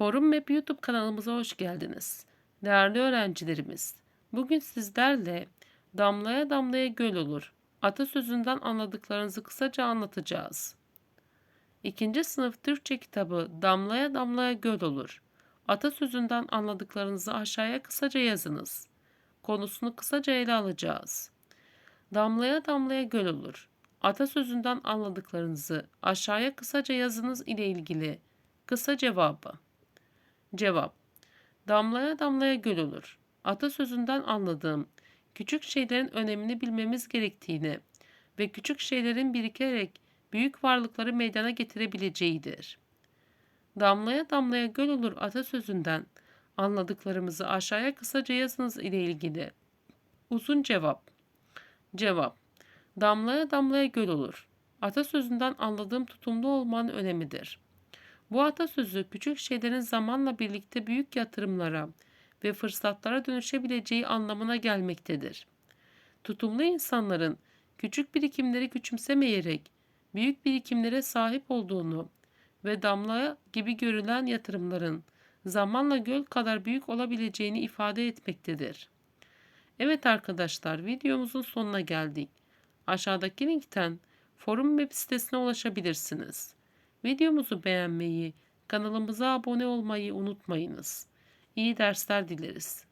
Forum Map YouTube kanalımıza hoş geldiniz. Değerli öğrencilerimiz, bugün sizlerle damlaya damlaya göl olur atasözünden anladıklarınızı kısaca anlatacağız. İkinci sınıf Türkçe kitabı Damlaya Damlaya Göl Olur. Atasözünden anladıklarınızı aşağıya kısaca yazınız. Konusunu kısaca ele alacağız. Damlaya damlaya göl olur. Atasözünden anladıklarınızı aşağıya kısaca yazınız ile ilgili kısa cevabı. Cevap. Damlaya damlaya göl olur. Atasözünden anladığım küçük şeylerin önemini bilmemiz gerektiğini ve küçük şeylerin birikerek büyük varlıkları meydana getirebileceğidir. Damlaya damlaya göl olur atasözünden anladıklarımızı aşağıya kısaca yazınız ile ilgili. Uzun cevap. Cevap. Damlaya damlaya göl olur. Atasözünden anladığım tutumlu olmanın önemidir. Bu atasözü küçük şeylerin zamanla birlikte büyük yatırımlara ve fırsatlara dönüşebileceği anlamına gelmektedir. Tutumlu insanların küçük birikimleri küçümsemeyerek büyük birikimlere sahip olduğunu ve damla gibi görülen yatırımların zamanla göl kadar büyük olabileceğini ifade etmektedir. Evet arkadaşlar videomuzun sonuna geldik. Aşağıdaki linkten forum web sitesine ulaşabilirsiniz. Videomuzu beğenmeyi, kanalımıza abone olmayı unutmayınız. İyi dersler dileriz.